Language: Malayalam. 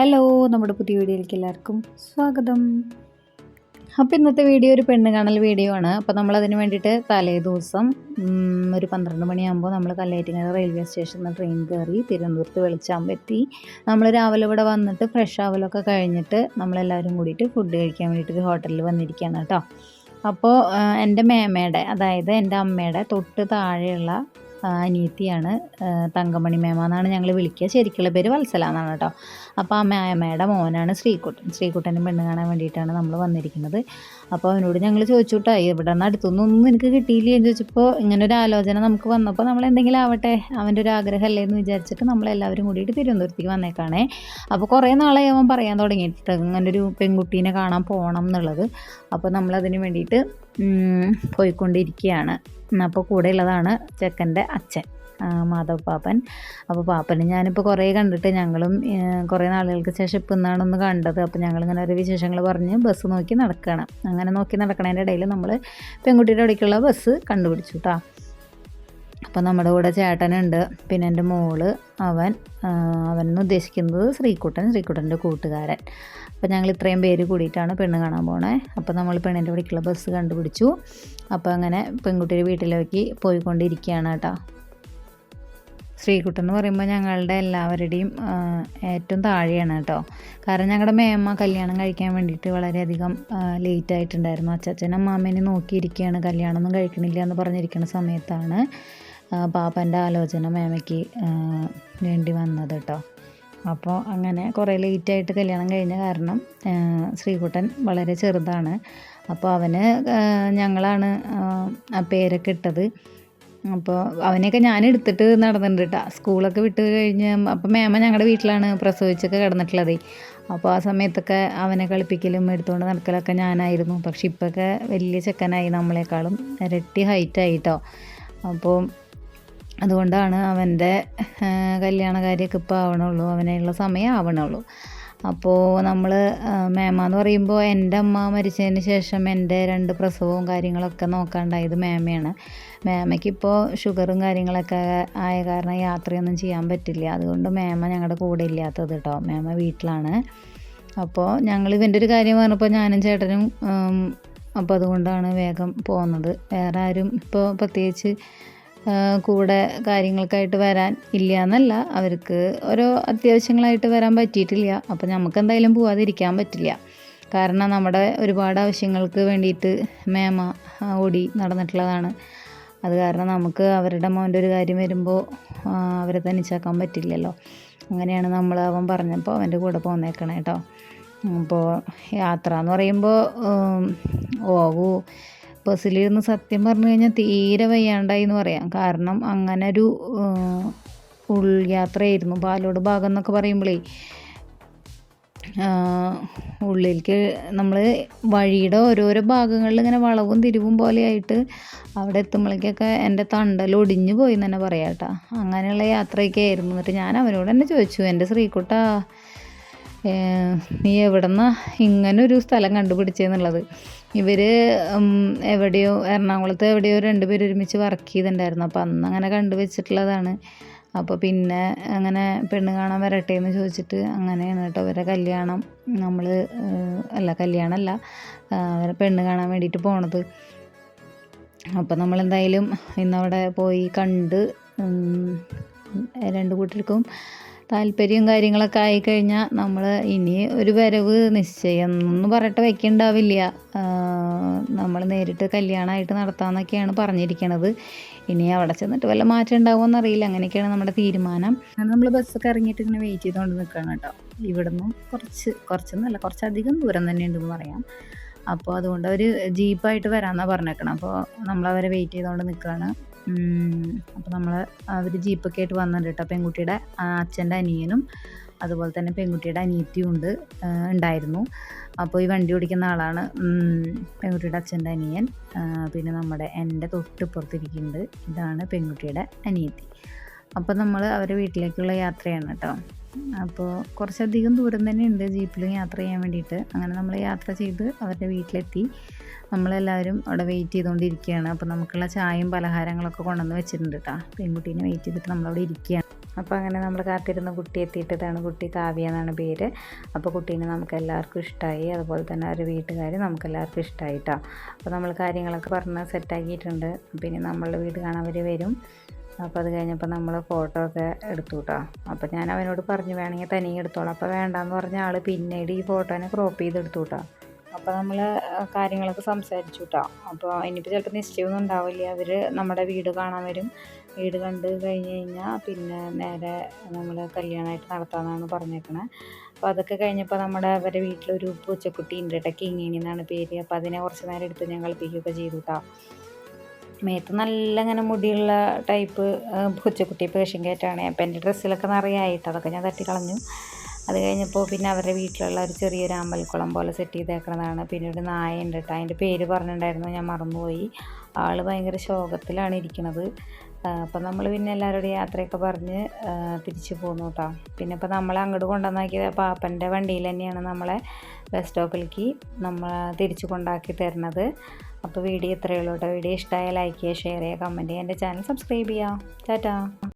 ഹലോ നമ്മുടെ പുതിയ വീഡിയോയിലേക്ക് എല്ലാവർക്കും സ്വാഗതം. അപ്പോൾ ഇന്നത്തെ വീഡിയോ ഒരു പെണ്ണ് കാണൽ വീഡിയോ ആണ്. അപ്പോൾ നമ്മളതിന് വേണ്ടിയിട്ട് തലേ ദിവസം ഒരു പന്ത്രണ്ട് മണിയാകുമ്പോൾ നമ്മൾ കല്ലേറ്റിങ്ങര റെയിൽവേ സ്റ്റേഷനിൽ നിന്ന് ട്രെയിൻ കയറി തിരുവനന്തപുരത്ത് വെളിച്ചാകുമ്പോൾ എത്തി. നമ്മൾ രാവിലെ ഇവിടെ വന്നിട്ട് ഫ്രഷ് ആവലൊക്കെ കഴിഞ്ഞിട്ട് നമ്മളെല്ലാവരും കൂടിയിട്ട് ഫുഡ് കഴിക്കാൻ വേണ്ടിയിട്ട് ഒരു ഹോട്ടലിൽ വന്നിരിക്കുകയാണ് കേട്ടോ. അപ്പോൾ എന്റെ മേമയുടെ അതായത് എന്റെ അമ്മയുടെ തൊട്ട് താഴെയുള്ള അനിയത്തിയാണ് തങ്കമണി മേമ എന്നാണ് ഞങ്ങൾ വിളിക്കുക ശരിക്കുള്ള പേര് വത്സല എന്നാണ് കേട്ടോ അപ്പോൾ ആ മേമയുടെ മോനാണ് ശ്രീകുട്ടൻ. ശ്രീകുട്ടനും പെണ്ണ് കാണാൻ വേണ്ടിയിട്ടാണ് നമ്മൾ വന്നിരിക്കുന്നത്. അപ്പോൾ അവനോട് ഞങ്ങൾ ചോദിച്ചു കേട്ടോ ഇവിടെ നിന്ന് അടുത്തൊന്നും എനിക്ക് കിട്ടിയില്ല? എന്ന് ചോദിച്ചപ്പോൾ ഇങ്ങനെ ഒരു ആലോചന നമുക്ക് വന്നപ്പോൾ നമ്മൾ എന്തെങ്കിലും ആവട്ടെ അവന്റെ ഒരു ആഗ്രഹമല്ലേ എന്ന് വിചാരിച്ചിട്ട് നമ്മളെല്ലാവരും കൂടിയിട്ട് തിരുവനന്തപുരത്തേക്ക് വന്നേക്കാണേ. അപ്പോൾ കുറേ നാളെ അവൻ പറയാൻ തുടങ്ങിയിട്ട് ഇങ്ങനെ ഒരു പെൺകുട്ടീനെ കാണാൻ പോകണം എന്നുള്ളത്. അപ്പോൾ നമ്മളതിന് വേണ്ടിയിട്ട് പോയിക്കൊണ്ടിരിക്കുകയാണ് അപ്പോൾ കൂടെയുള്ളതാണ് ചെക്കന്റെ അച്ഛൻ. മാധവ് പാപ്പൻ. അപ്പോൾ പാപ്പനെ ഞാനിപ്പോൾ കുറേ കണ്ടിട്ട് ഞങ്ങളും കുറേ നാളുകൾക്ക് ശേഷം ഇപ്പം ഇന്നാണ് ഒന്ന് കണ്ടത്. അപ്പോൾ ഞങ്ങളിങ്ങനെ ഒരു വിശേഷങ്ങൾ പറഞ്ഞ് ബസ് നോക്കി നടക്കുകയാണ് അങ്ങനെ നോക്കി നടക്കണതിന്റെ ഇടയിൽ നമ്മൾ പെൺകുട്ടിയുടെ അവിടേക്കുള്ള ബസ് കണ്ടുപിടിച്ചു കേട്ടോ അപ്പോൾ നമ്മുടെ കൂടെ ചേട്ടനുണ്ട്. പിന്നെ എന്റെ മോൾ അവൻ എന്ന് ഉദ്ദേശിക്കുന്നത് ശ്രീകുട്ടൻ ശ്രീകുട്ടന്റെ കൂട്ടുകാരൻ. അപ്പോൾ ഞങ്ങൾ ഇത്രയും പേര് കൂടിയിട്ടാണ് പെണ്ണ് കാണാൻ പോണേ. അപ്പോൾ നമ്മൾ പെണ്ണിന്റെ വിളിക്കുള്ള ബസ് കണ്ടുപിടിച്ചു. അപ്പോൾ അങ്ങനെ പെൺകുട്ടിയുടെ വീട്ടിലേക്ക് പോയിക്കൊണ്ടിരിക്കുകയാണ് കേട്ടോ ശ്രീകുട്ടൻ എന്ന് പറയുമ്പോൾ ഞങ്ങളുടെ എല്ലാവരുടെയും ഏറ്റവും താഴെയാണ് കേട്ടോ. കാരണം ഞങ്ങളുടെ മേമ്മ കല്യാണം കഴിക്കാൻ വേണ്ടിയിട്ട് വളരെയധികം ലേറ്റ് ആയിട്ടുണ്ടായിരുന്നു. അച്ചാച്ചൻ അമ്മാമ്മേനെ നോക്കിയിരിക്കുകയാണ്. കല്യാണമൊന്നും കഴിക്കണില്ല എന്ന് പറഞ്ഞിരിക്കുന്ന സമയത്താണ് പാപ്പന്റെ ആലോചന മേമയ്ക്ക് വേണ്ടി വന്നത് കേട്ടോ. അപ്പോൾ അങ്ങനെ കുറേ ലേറ്റായിട്ട് കല്യാണം കഴിഞ്ഞ കാരണം ശ്രീകുട്ടൻ വളരെ ചെറുതാണ്. അപ്പോൾ അവന് ഞങ്ങളാണ് ആ പേരൊക്കെ ഇട്ടത്. അപ്പോൾ അവനെയൊക്കെ ഞാൻ എടുത്തിട്ട് നടന്നിട്ടുണ്ട് കേട്ടോ സ്കൂളൊക്കെ വിട്ട് കഴിഞ്ഞ് അപ്പോൾ മേമ ഞങ്ങളുടെ വീട്ടിലാണ് പ്രസവിച്ചൊക്കെ കിടന്നിട്ടുള്ളത്. അപ്പോൾ ആ സമയത്തൊക്കെ അവനെ കളിപ്പിക്കലും എടുത്തുകൊണ്ട് നടക്കലൊക്കെ ഞാനായിരുന്നു. പക്ഷെ ഇപ്പോഴൊക്കെ വലിയ ചെക്കനായി നമ്മളെക്കാളും ഇരട്ടി ഹൈറ്റായി കേട്ടോ അപ്പോൾ അതുകൊണ്ടാണ് അവന്റെ കല്യാണ കാര്യമൊക്കെ ഇപ്പോൾ ആവണുള്ളൂ. അവനുള്ള സമയം ആവണുള്ളൂ. അപ്പോൾ നമ്മൾ മേമ എന്ന് പറയുമ്പോൾ എന്റെ അമ്മ മരിച്ചതിന് ശേഷം എന്റെ രണ്ട് പ്രസവവും കാര്യങ്ങളൊക്കെ നോക്കാണ്ടായത് മേമയാണ്. മേമയ്ക്കിപ്പോൾ ഷുഗറും കാര്യങ്ങളൊക്കെ ആയ കാരണം യാത്രയൊന്നും ചെയ്യാൻ പറ്റില്ല. അതുകൊണ്ട് മേമ ഞങ്ങളുടെ കൂടെ ഇല്ലാത്തത് കേട്ടോ മേമ വീട്ടിലാണ്. അപ്പോൾ ഞങ്ങൾ ഇവന്റെ ഒരു കാര്യം പറഞ്ഞപ്പോൾ ഞാനും ചേട്ടനും അപ്പോൾ അതുകൊണ്ടാണ് വേഗം പോകുന്നത് വേറെ ആരും ഇപ്പോൾ പ്രത്യേകിച്ച് കൂടെ കാര്യങ്ങൾക്കായിട്ട് വരാൻ ഇല്ല എന്നല്ല അവർക്ക് ഓരോ അത്യാവശ്യങ്ങളായിട്ട് വരാൻ പറ്റിയിട്ടില്ല. അപ്പോൾ നമുക്ക് എന്തായാലും പോവാതിരിക്കാൻ പറ്റില്ല. കാരണം നമ്മുടെ ഒരുപാട് ആവശ്യങ്ങൾക്ക് വേണ്ടിയിട്ട് മേമ ഓടി നടന്നിട്ടുള്ളതാണ്. അത് കാരണം നമുക്ക് അവരുടെ മോന്റെ ഒരു കാര്യം വരുമ്പോൾ അവരെ തനിച്ചാക്കാൻ പറ്റില്ലല്ലോ. അങ്ങനെയാണ് നമ്മൾ അവൻ പറഞ്ഞപ്പോൾ അവന്റെ കൂടെ പോന്നേക്കണേ കേട്ടോ അപ്പോൾ യാത്ര എന്ന് പറയുമ്പോൾ ഓവു ബസ്സിലിരുന്ന് സത്യം പറഞ്ഞു കഴിഞ്ഞാൽ തീരെ വയ്യാണ്ടായി എന്ന് പറയാം. കാരണം അങ്ങനെ ഒരു ഉൾയാത്രയായിരുന്നു പാലോട് ഭാഗം എന്നൊക്കെ പറയുമ്പോഴേ ഉള്ളിലേക്ക് നമ്മൾ വഴിയുടെ ഓരോരോ ഭാഗങ്ങളിൽ ഇങ്ങനെ വളവും തിരിവും പോലെയായിട്ട് അവിടെ എത്തുമ്പോഴേക്കൊക്കെ എന്റെ തണ്ടൽ ഒടിഞ്ഞു പോയി എന്ന് തന്നെ പറയാം കേട്ടോ. അങ്ങനെയുള്ള യാത്രയൊക്കെ ആയിരുന്നു. എന്നിട്ട് ഞാൻ അവനോട് തന്നെ ചോദിച്ചു എന്റെ ശ്രീക്കുട്ട നീ എവിടെന്നാ ഇങ്ങനൊരു സ്ഥലം കണ്ടുപിടിച്ചെന്നുള്ളത് ഇവർ എവിടെയോ എറണാകുളത്ത് എവിടെയോ രണ്ടുപേരും ഒരുമിച്ച് വർക്ക് ചെയ്തിട്ടുണ്ടായിരുന്നു. അപ്പോൾ അന്ന് അങ്ങനെ കണ്ടുവച്ചിട്ടുള്ളതാണ് അപ്പോൾ പിന്നെ അങ്ങനെ പെണ്ണ് കാണാൻ വരട്ടെ എന്ന് ചോദിച്ചിട്ട് അങ്ങനെയാണ് കേട്ടോ അവരെ കല്യാണം. നമ്മൾ അല്ല കല്യാണമല്ല അവരെ പെണ്ണ് കാണാൻ വേണ്ടിയിട്ട് പോണത്. അപ്പോൾ നമ്മളെന്തായാലും ഇന്നവിടെ പോയി കണ്ട് രണ്ട് കൂട്ടർക്കും താല്പര്യവും കാര്യങ്ങളൊക്കെ ആയിക്കഴിഞ്ഞാൽ നമ്മൾ ഇനി ഒരു വരവ് നിശ്ചയം ഒന്നും പറഞ്ഞിട്ട് വയ്ക്കണ്ടാവില്ല നമ്മൾ നേരിട്ട് കല്യാണമായിട്ട് നടത്താമെന്നൊക്കെയാണ് പറഞ്ഞിരിക്കണത്. ഇനി അവിടെ ചെന്നിട്ട് വല്ല മാറ്റം ഉണ്ടാവുമെന്ന് അറിയില്ല. അങ്ങനെയൊക്കെയാണ് നമ്മുടെ തീരുമാനം. നമ്മൾ ബസ്സൊക്കെ ഇറങ്ങിയിട്ട് ഇങ്ങനെ വെയിറ്റ് ചെയ്തുകൊണ്ട് നിൽക്കണം കേട്ടോ. ഇവിടുന്ന് കുറച്ച് കുറച്ചൊന്നുമല്ല കുറച്ചധികം ദൂരം തന്നെ ഉണ്ടെന്ന് പറയാം. അപ്പോൾ അതുകൊണ്ട് അവർ ജീപ്പായിട്ട് വരാമെന്നാണ് പറഞ്ഞേക്കണം. അപ്പോൾ നമ്മളവരെ വെയിറ്റ് ചെയ്തുകൊണ്ട് നിൽക്കുകയാണ് അപ്പോൾ നമ്മൾ അവർ ജീപ്പൊക്കെ ആയിട്ട് വന്നിട്ടുണ്ട് കേട്ടോ. പെൺകുട്ടിയുടെ അച്ഛന്റെ അനിയനും അതുപോലെ തന്നെ പെൺകുട്ടിയുടെ അനിയത്തിയും ഉണ്ട് ഉണ്ടായിരുന്നു. അപ്പോൾ ഈ വണ്ടി ഓടിക്കുന്ന ആളാണ് പെൺകുട്ടിയുടെ അച്ഛന്റെ അനിയൻ. പിന്നെ നമ്മുടെ എന്റെ തൊട്ടിപ്പുറത്തിരിക്കുന്നുണ്ട് ഇതാണ് പെൺകുട്ടിയുടെ അനിയത്തി. അപ്പോൾ നമ്മൾ അവരുടെ വീട്ടിലേക്കുള്ള യാത്രയാണ് കേട്ടോ. അപ്പോൾ കുറച്ചധികം ദൂരം തന്നെ ഉണ്ട് ജീപ്പിൽ യാത്ര ചെയ്യാൻ വേണ്ടിയിട്ട്. അങ്ങനെ നമ്മൾ യാത്ര ചെയ്ത് അവരുടെ വീട്ടിലെത്തി. നമ്മളെല്ലാവരും അവിടെ വെയിറ്റ് ചെയ്തുകൊണ്ടിരിക്കുകയാണ് അപ്പോൾ നമുക്കുള്ള ചായയും പലഹാരങ്ങളൊക്കെ കൊണ്ടുവന്ന് വെച്ചിട്ടുണ്ട് കേട്ടോ പെൺകുട്ടീനെ വെയിറ്റ് ചെയ്തിട്ട് നമ്മളവിടെ ഇരിക്കുകയാണ്. അപ്പോൾ അങ്ങനെ നമ്മൾ കാത്തിരുന്ന കുട്ടി എത്തിയിട്ടതാണ് കുട്ടി കാവ്യ എന്നാണ് പേര്. അപ്പോൾ കുട്ടീനെ നമുക്ക് എല്ലാവർക്കും ഇഷ്ടമായി അതുപോലെ തന്നെ അവരുടെ വീട്ടുകാർ നമുക്ക് എല്ലാവർക്കും ഇഷ്ടമായി അപ്പോൾ നമ്മൾ കാര്യങ്ങളൊക്കെ പറഞ്ഞ് സെറ്റാക്കിയിട്ടുണ്ട് പിന്നെ നമ്മളുടെ വീട് കാണാൻ അവർ വരും. അപ്പോൾ അത് കഴിഞ്ഞപ്പോൾ നമ്മൾ ഫോട്ടോ ഒക്കെ എടുത്തു കേട്ടോ അപ്പോൾ ഞാൻ അവനോട് പറഞ്ഞു വേണമെങ്കിൽ തനിയെ എടുത്തോളാം. അപ്പോൾ വേണ്ടാന്ന് പറഞ്ഞ ആൾ പിന്നീട് ഈ ഫോട്ടോനെ ക്രോപ്പ് ചെയ്ത് എടുത്തു കേട്ടോ അപ്പോൾ നമ്മൾ കാര്യങ്ങളൊക്കെ സംസാരിച്ചു കേട്ടോ അപ്പോൾ ഇനിയിപ്പോൾ ചിലപ്പോൾ നിശ്ചയമൊന്നും ഉണ്ടാവില്ല. അവർ നമ്മുടെ വീട് കാണാൻ വരും. വീട് കണ്ട് കഴിഞ്ഞ് കഴിഞ്ഞാൽ പിന്നെ നേരെ നമ്മൾ കല്യാണമായിട്ട് നടത്താമെന്നാണ് പറഞ്ഞേക്കണേ. അപ്പോൾ അതൊക്കെ കഴിഞ്ഞപ്പോൾ നമ്മുടെ അവരുടെ വീട്ടിലൊരു പൂച്ചക്കുട്ടി ഉണ്ട് കേട്ടോ കിങ്ങിണി എന്നാണ് പേര്. അപ്പോൾ അതിനെ കുറച്ച് നേരം എടുത്ത് ഞാൻ കളിപ്പിക്കുകയൊക്കെ ചെയ്തു കേട്ടോ മേത്ത് നല്ല ഇങ്ങനെ മുടിയുള്ള ടൈപ്പ് പൂച്ചക്കുട്ടി പേഷ്യൻ കേറ്റാണ് അപ്പം എന്റെ ഡ്രസ്സിലൊക്കെ നിറയായിട്ട് അതൊക്കെ ഞാൻ തട്ടി കളഞ്ഞു അത് കഴിഞ്ഞപ്പോൾ പിന്നെ അവരുടെ വീട്ടിലുള്ള ഒരു ചെറിയൊരു അമ്പൽക്കുളം പോലെ സെറ്റ് ചെയ്തേക്കണതാണ്. പിന്നെ ഒരു നായ ഉണ്ട് കേട്ടോ അതിന്റെ പേര് പറഞ്ഞിട്ടുണ്ടായിരുന്നു ഞാൻ മറന്നുപോയി. ആൾ ഭയങ്കര ശോകത്തിലാണ് ഇരിക്കുന്നത് അപ്പം നമ്മൾ പിന്നെ എല്ലാവരോടും യാത്രയൊക്കെ പറഞ്ഞ് തിരിച്ചു പോന്നു കേട്ടോ പിന്നെ ഇപ്പോൾ നമ്മളെ അങ്ങോട്ട് കൊണ്ടുവന്നാക്കിയത് പാപ്പന്റെ വണ്ടിയിൽ തന്നെയാണ് നമ്മളെ ബസ് സ്റ്റോപ്പിലേക്ക് നമ്മൾ തിരിച്ചു കൊണ്ടാക്കി തരുന്നത്. അപ്പോൾ വീഡിയോ ഇത്രയേ ഉള്ളൂ കേട്ടോ വീഡിയോ ഇഷ്ടമായ ലൈക്ക് ചെയ്യുക ഷെയർ ചെയ്യുക കമന്റ് ചെയ്യുക. എന്റെ ചാനൽ സബ്സ്ക്രൈബ് ചെയ്യുക. ടാറ്റാ.